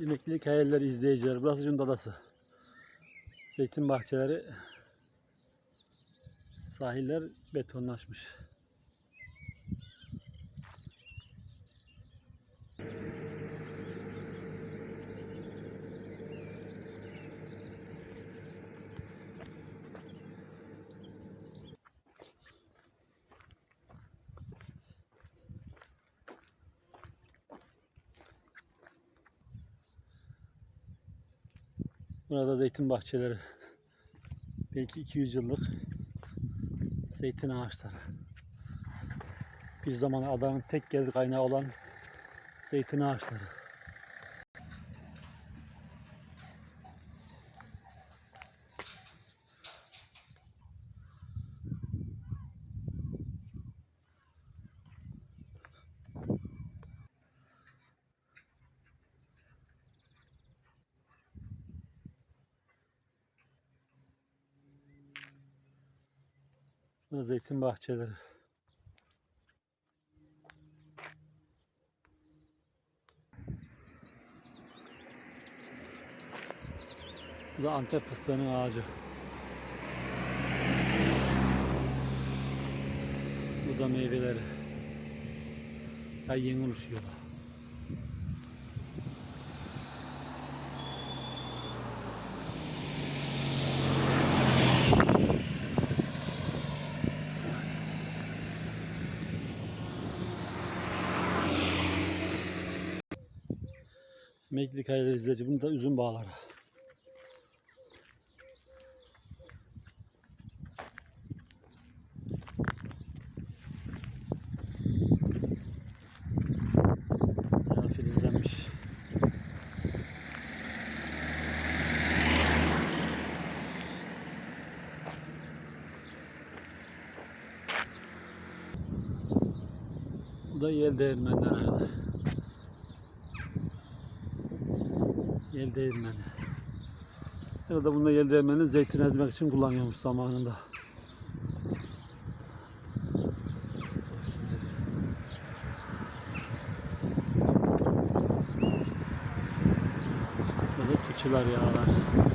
Emeklilik hayalleri izleyiciler. Burası Cunda Adası. Zeytin bahçeleri. Sahiller betonlaşmış. Burada zeytin bahçeleri. Belki 200 yıllık zeytin ağaçları. Bir zaman adanın tek gelir kaynağı olan zeytin ağaçları. Burada zeytin bahçeleri. Bu da Antep fıstığının ağacı. Bu da meyveleri. Daha yeni oluşuyorlar. Emeklilik hayalleri izleyici. Bunu da üzüm bağları. Filizlenmiş. Bu da yel değirmenler herhalde. Yel değirmeni. Herhalde bunda yel değirmeni zeytin ezmek için kullanıyormuş zamanında. Böyle fıçılar yağlar.